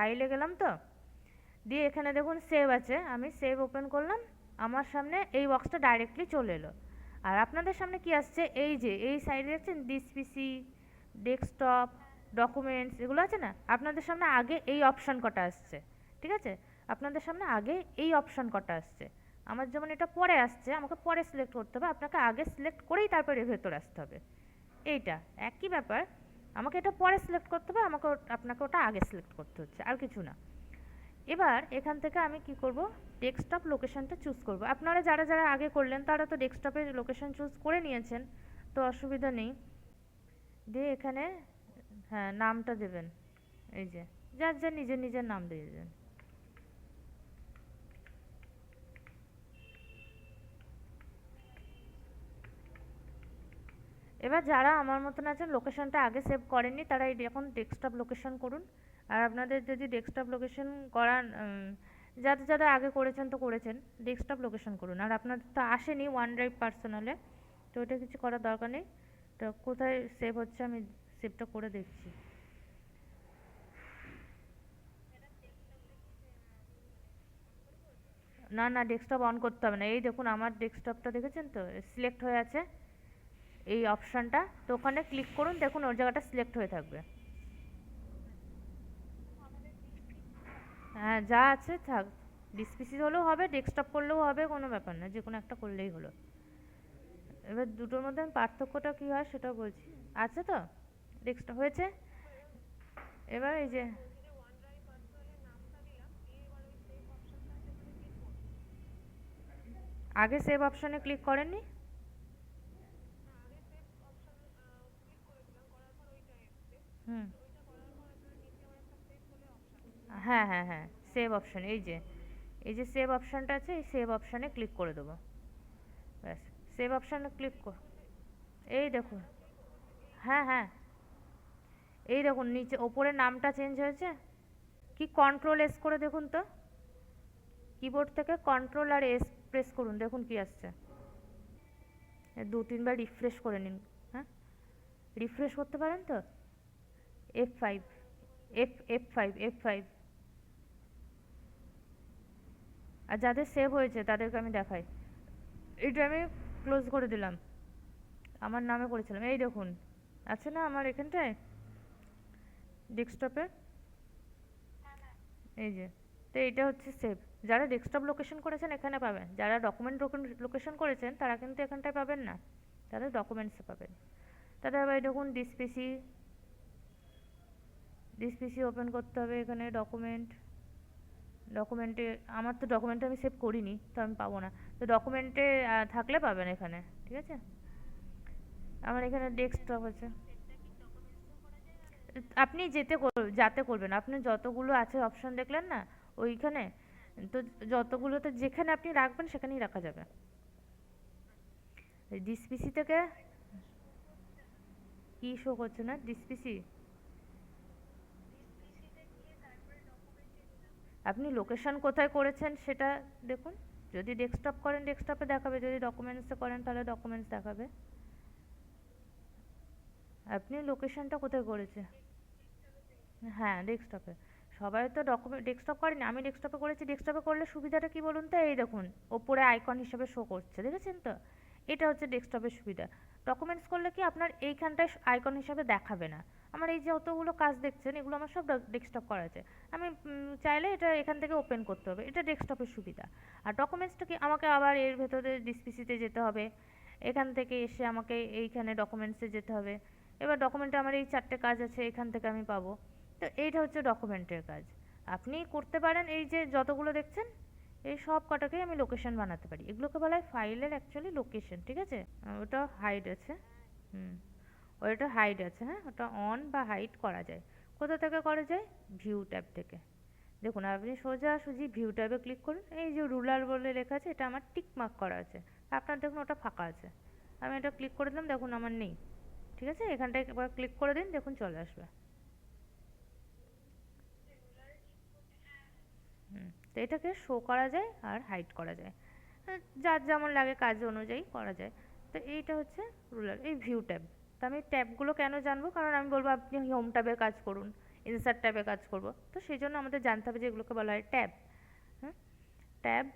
ফাইলে গেলাম তো। দিয়ে এখানে দেখুন সেভ আছে। আমি সেভ ওপেন করলাম। আমার সামনে এই বক্সটা ডাইরেক্টলি চলে এলো। আর আপনাদের সামনে কি আসছে? এই যে, এই সাইডে দেখছেন দিস ডেস্কটপ ডকুমেন্টস এগুলো আছে না? আপনাদের সামনে আগে এই অপশান কটা আসছে। ঠিক আছে? আপনাদের সামনে আগে এই অপশান কটা আসছে। আমার যেমন এটা পরে আসছে, আমাকে পরে সিলেক্ট করতে হবে। আপনাকে আগে সিলেক্ট করেই তারপরে ভেতর আসতে হবে। এইটা, একই ব্যাপার। আমাকে এটা পরে সিলেক্ট করতে হবে, আমাকে আপনাকে ওটা আগে সিলেক্ট করতে হচ্ছে, আর কিছু না। এবার এখান থেকে আমি কি করব? ডেস্কটপ লোকেশনটা চুজ করব। আপনারা যারা যারা আগে করলেন, তারা তো ডেস্কটপের লোকেশন চুজ করে নিয়েছেন, তো অসুবিধা নেই। দিয়ে এখানে হ্যাঁ নামটা দেবেন, এই যে, যার যার নিজের নিজের নাম দিয়ে দেবেন। এবার যারা আমার মতন আছেন লোকেশনটা আগে সেভ করেননি, তারা এখন ডেস্কটপ লোকেশন করুন। আর আপনাদের যদি ডেস্কটপ লোকেশন করান যাদের যারা আগে করেছেন তো করেছেন ডেস্কটপ লোকেশন করুন। আর আপনাদের তো আসেনি ওয়ান ড্রাইভ পার্সোনালে তো ওটা কিছু করার দরকার নেই। তো কোথায় সেভ হচ্ছে আমি সেভটা করে দেখছি। না না ডেস্কটপ অন করতে হবে না। এই দেখুন, আমার ডেস্কটপটা দেখেছেন তো? সিলেক্ট হয়ে আছে। এই অপশানটা, তো ওখানে ক্লিক করুন, দেখুন ওর জায়গাটা সিলেক্ট হয়ে থাকবে। হ্যাঁ যা আছে থাক। ডিসপিসি হলেও হবে ডেস্কটপ করলেও হবে, কোনো ব্যাপার না যে কোনো একটা করলেই হলো। এবার দুটোর মধ্যে পার্থক্যটা কী হয় সেটা বলছি। আছে তো? ডেস্কটপ হয়েছে? এবার এই যে আগে সেভ অপশানে ক্লিক করেননি? হুম। হ্যাঁ হ্যাঁ হ্যাঁ সেভ অপশান এই যে এই যে সেভ অপশানটা আছে, এই সেভ অপশানে ক্লিক করে দেবো। ব্যাস সেভ অপশানে ক্লিক কর, এই দেখুন হ্যাঁ হ্যাঁ এই দেখুন নিচে, ওপরে নামটা চেঞ্জ হয়েছে, কি কন্ট্রোল এস করে দেখুন তো কিবোর্ড থেকে কন্ট্রোল আর এস প্রেস করুন, দেখুন কি আসছে দু, তিনবার রিফ্রেশ করে নিন হ্যাঁ রিফ্রেশ করতে পারেন তো? F five F F five F five আর যাদের সেভ হয়েছে, তাদেরকে আমি দেখাই। এটা আমি ক্লোজ করে দিলাম। আমার নামে করেছিলাম। এই দেখুন, আছে না আমার এখানটায়? ডেস্কটপে এই যে, তো এইটা হচ্ছে সেভ যারা ডেস্কটপ লোকেশন করেছেন, এখানে পাবেন। যারা ডকুমেন্ট লোকেশন করেছেন, তারা কিন্তু এখানটায় পাবেন না। তারা ডকুমেন্টসে পাবেন। তাদের আবার দেখুন ডিসপিসি ডিসপিসি ওপেন করতে হবে এখানে ডকুমেন্ট ডকুমেন্টে আমার তো ডকুমেন্টে আমি সেভ করিনি, তো আমি পাবো না। তো ডকুমেন্টে থাকলে পাবেন এখানে, ঠিক আছে? আমার এখানে ডেস্কটপ আছে। আপনি যেতে যাতে করবেন। আপনি যতগুলো আছে অপশন দেখলেন না, ওইখানে, তো যতগুলোতে যেখানে আপনি রাখবেন, সেখানেই রাখা যাবে। ডিসপিসি থেকে কি শো করছে না? ডিসপিসি? আপনি লোকেশন কোথায় করেছেন সেটা দেখুন। যদি ডেস্কটপ করেন ডেস্কটপে দেখাবে। যদি ডকুমেন্টসে করেন, তাহলে ডকুমেন্টস দেখাবে। আপনি লোকেশনটা কোথায় করেছে? হ্যাঁ ডেস্কটপে সবাই তো ডকুমেন্ট ডেস্কটপ করেনি, আমি ডেস্কটপে করেছি। ডেস্কটপে করলে সুবিধাটা কি বলুন তো? এই দেখুন, ওপরে আইকন হিসেবে শো করছে, দেখেছেন তো? এটা হচ্ছে ডেস্কটপের সুবিধা। ডকুমেন্টস করলে কি আপনার এইখানটায় আইকন হিসাবে দেখাবে না। আমার এই যে অতগুলো কাজ দেখছেন, এগুলো আমার সব ডেস্কটপ করা আছে। আমি চাইলে এটা এখান থেকে ওপেন করতে হবে। এটা ডেস্কটপের সুবিধা। আর ডকুমেন্টসটা কি, আমাকে আবার এর ভেতরে ডিসপিসিতে যেতে হবে। এখান থেকে এসে আমাকে এইখানে ডকুমেন্টসে যেতে হবে। এবার ডকুমেন্টে আমার এই চারটে কাজ আছে, এখান থেকে আমি পাবো। তো এইটা হচ্ছে ডকুমেন্টের কাজ। আপনি করতে পারেন, এই যে যতগুলো দেখছেন, এই সব কটাকেই আমি লোকেশন বানাতে পারি। এগুলোকে বলা হয় ফাইলের অ্যাকচুয়ালি লোকেশন ঠিক আছে? ওটা হাইড আছে। হুম। ওটা হাইড আছে হ্যাঁ? ওটা অন বা হাইড করা যায়। কোথা থেকে করা যায়? ভিউ ট্যাব থেকে। দেখুন, আপনি সোজা সুজি ভিউ ট্যাবে ক্লিক করুন। এই যে রুলার বলে লেখা আছে, এটা আমার টিক মার্ক করা আছে। আপনার দেখুন, ওটা ফাঁকা আছে। আমি এটা ক্লিক করে দিলাম, দেখুন আমার নেই। ঠিক আছে? এখানটায় একবার ক্লিক করে দিন, দেখুন চলে আসবে। তো এটাকে শো করা যায় আর হাইড করা যায়। যার যেমন লাগে কাজ অনুযায়ী করা যায়। তো এইটা হচ্ছে রুলার এই ভিউ ট্যাব তো আমি ট্যাবগুলো কেন জানব? কারণ আমি বলব, আপনি হোম ট্যাবের কাজ করুন ইনসার্ট ট্যাবে কাজ করব। তো সেই জন্য আমাদের জানতে হবে যে এগুলোকে বলা হয় ট্যাব। হ্যাঁ ট্যাব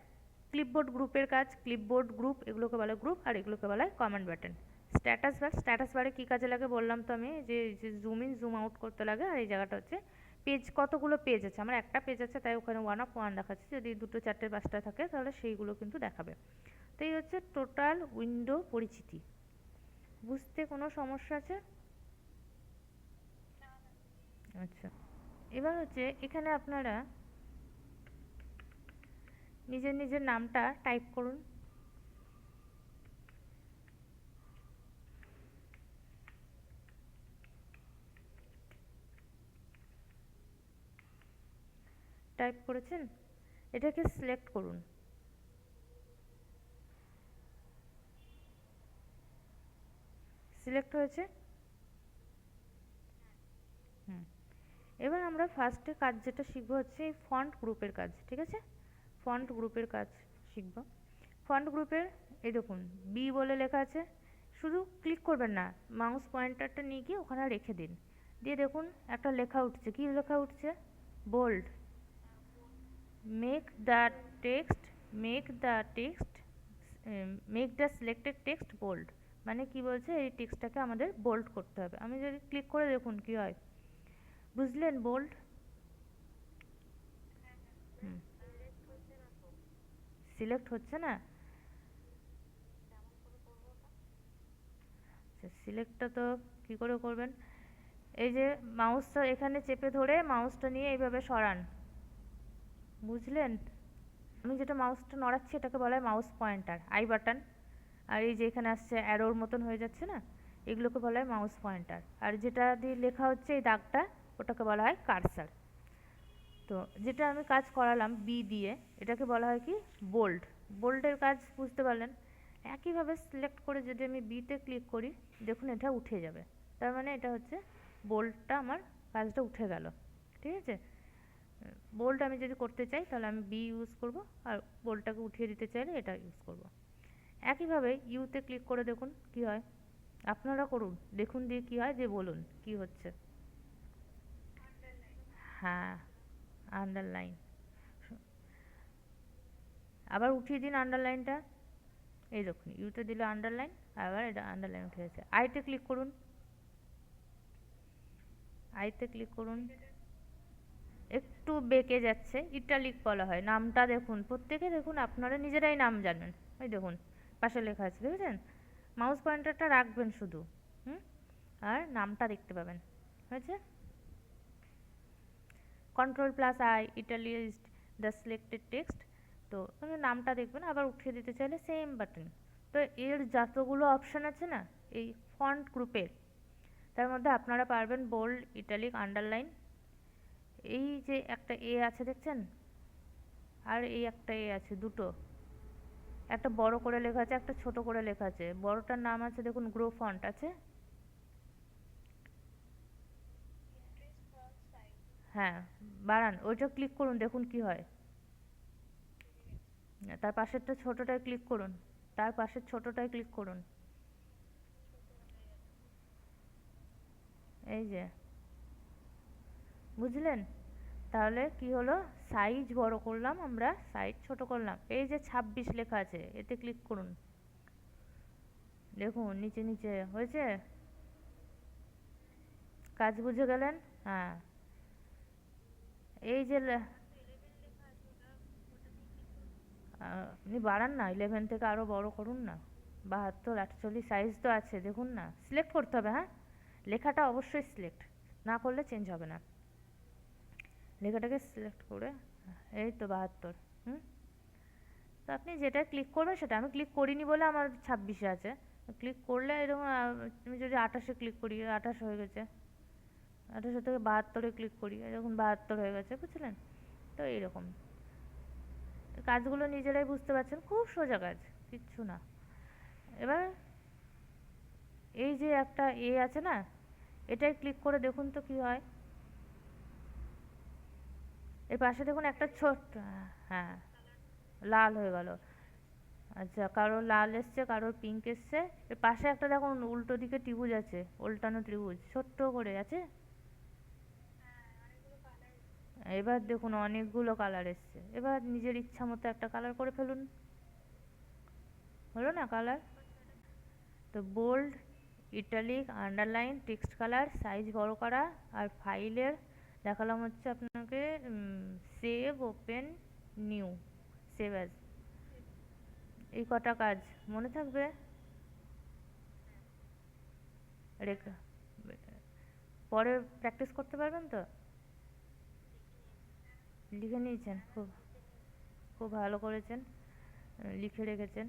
ক্লিপবোর্ড গ্রুপের কাজ ক্লিপবোর্ড গ্রুপ এগুলোকে বলা গ্রুপ আর এগুলোকে বলা হয় command button status bar status বারে কী কাজে লাগে বললাম তো আমি, যে জুম ইন জুম আউট করতে লাগে আর এই জায়গাটা হচ্ছে পেজ কতগুলো পেজ আছে? আমার একটা পেজ আছে, তাই ওখানে ওয়ান অফ ওয়ান দেখাচ্ছে। যদি দুটো, চারটে, পাঁচটা থাকে তাহলে সেইগুলো কিন্তু দেখাবে। তো এই হচ্ছে টোটাল উইন্ডো পরিচিতি। বুঝতে কোনো সমস্যা আছে? আচ্ছা এবার হচ্ছে এখানে আপনারা নিজের নিজের নামটা টাইপ করুন। টাইপ করেছেন? এটাকে সিলেক্ট করুন। সিলেক্ট হয়েছে। হুম। এবার আমরা ফার্স্টে কাজ যেটা শিখব হচ্ছে এই ফন্ট গ্রুপের কাজ, ঠিক আছে? ফন্ট গ্রুপের কাজ শিখব। ফন্ট গ্রুপের এই দেখুন বি বলে লেখা আছে, শুধু ক্লিক করবেন না মাউস পয়েন্টারটা নিয়ে গিয়ে ওখানে রেখে দিন। দিয়ে দেখুন, একটা লেখা উঠছে, কী লেখা উঠছে? Bold make the text make the text make the selected text bold মানে কি বলছে? এই টেক্সটটাকে আমাদের বোল্ড করতে হবে। আমি যদি ক্লিক করে দেখুন কি হয়। বুঝলেন বোল্ড সিলেক্ট হচ্ছে না? আচ্ছা সিলেক্টটা তো কী করে করবেন? এই যে মাউসটা এখানে চেপে ধরে মাউসটা নিয়ে এইভাবে সরান। বুঝলেন? আমি যেটা মাউসটা নড়াচ্ছি এটাকে বলা হয় মাউস পয়েন্টার আই বাটন আর এই যে এখানে আসছে অ্যারোর মতন হয়ে যাচ্ছে না, এগুলোকে বলা হয় মাউস পয়েন্টার আর যেটা দিয়ে লেখা হচ্ছে এই দাগটা, ওটাকে বলা হয় কারসার তো যেটা আমি কাজ করালাম বি দিয়ে, এটাকে বলা হয় কি? বোল্ড বোল্ডের কাজ বুঝতে পারলেন? একইভাবে সিলেক্ট করে যদি আমি বিতে ক্লিক করি, দেখুন এটা উঠে যাবে। তার মানে এটা হচ্ছে বোল্ডটা আমার কাজটা উঠে গেল। ঠিক আছে? বোল্ড আমি যদি করতে চাই, তাহলে আমি বি ইউজ করব, আর বোল্ডটাকে উঠিয়ে দিতে চাইলে এটা ইউজ করব। একইভাবে ইউতে ক্লিক করে দেখুন কি হয়। আপনারা করুন, দেখুন দিয়ে কি হয় যে বলুন কি হচ্ছে। হ্যাঁ আন্ডারলাইন আবার উঠিয়ে দিন আন্ডারলাইনটা এই দেখুন ইউতে দিলে আন্ডারলাইন আবার এটা আন্ডারলাইন উঠে গেছে। আইতে ক্লিক করুন। আইতে ক্লিক করুন। একটু বেঁকে যাচ্ছে ইটালিক বলা হয়। নামটা দেখুন, প্রত্যেকে দেখুন, আপনারা নিজেরাই নাম জানেন। ওই দেখুন পাশে লেখা আছে, দেখেছেন? মাউস পয়েন্টারটা রাখবেন শুধু, হুম? আর নামটা দেখতে পাবেন, হয়েছে? Control plus I italicized the selected text তো নামটা দেখবেন, আবার উঠিয়ে দিতে চাইলে সেম বাটন তো এর যতগুলো অপশান আছে না, এই ফন্ট গ্রুপের তার মধ্যে আপনারা পারবেন বোল্ড ইটালিক আন্ডারলাইন এই যে একটা এ আছে, দেখছেন? আর এই একটা এ আছে, দুটো। একটা বড় করে লেখা আছে, একটা ছোট করে লেখা আছে। বড়টার নাম আছে, দেখুন, গ্রো ফন্ট আছে। হ্যাঁ বাড়ান, ওইটা ক্লিক করুন, দেখুন কি হয়। তার পাশেরটা ছোটটায় ক্লিক করুন, তার পাশের ছোটটায় ক্লিক করুন। এই যে, বুঝলেন? তাহলে কি হলো? সাইজ বড় করলাম আমরা সাইজ ছোট করলাম। এই যে ছাব্বিশ লেখা আছে, এতে ক্লিক করুন। দেখুন, নিচে নিচে, হয়েছে? কাজ বুঝে গেলেন? হ্যাঁ। এই যে আপনি বাড়ান না ইলেভেন থেকে আরও বড় করুন না। বাহাত্তর, আটচল্লিশ সাইজ তো আছে, দেখুন না। সিলেক্ট করতে হবে হ্যাঁ? লেখাটা অবশ্যই সিলেক্ট না করলে চেঞ্জ হবে না। লেখাটাকে সিলেক্ট করে, এই তো বাহাত্তর, হুম? তো আপনি যেটা ক্লিক করবেন সেটা, আমি ক্লিক করিনি বলে আমার ছাব্বিশে আছে। ক্লিক করলে এরকম আমি যদি আঠাশে ক্লিক করি, আঠাশ হয়ে গেছে। আঠাশে থেকে বাহাত্তরে ক্লিক করি, এরকম বাহাত্তর হয়ে গেছে, বুঝলেন? তো এইরকম। কাজগুলো নিজেরাই বুঝতে পারছেন, খুব সোজা কাজ, কিচ্ছু না। এবার এই যে একটা এ আছে না, এটাই ক্লিক করে দেখুন তো কি হয়। এর পাশে দেখুন একটা ছোট্ট হ্যাঁ লাল হয়ে গেল। আচ্ছা কারোর লাল এসছে, কারোর পিঙ্ক এসছে। এর পাশে একটা দেখুন উল্টো দিকে ত্রিভুজ আছে, উল্টানো ত্রিভুজ, ছোট্ট করে আছে। এবার দেখুন অনেকগুলো কালার এসছে। এবার নিজের ইচ্ছা মতো একটা কালার করে ফেলুন। হলো না কালার তো bold italic underline text colour size বড় করা, আর ফাইলের দেখালাম হচ্ছে আপনাকে save open new save as এই কটা কাজ, মনে থাকবে? রেখে, পরে প্র্যাকটিস করতে পারবেন তো? লিখে নিয়েছেন, খুব খুব ভালো করেছেন, লিখে রেখেছেন।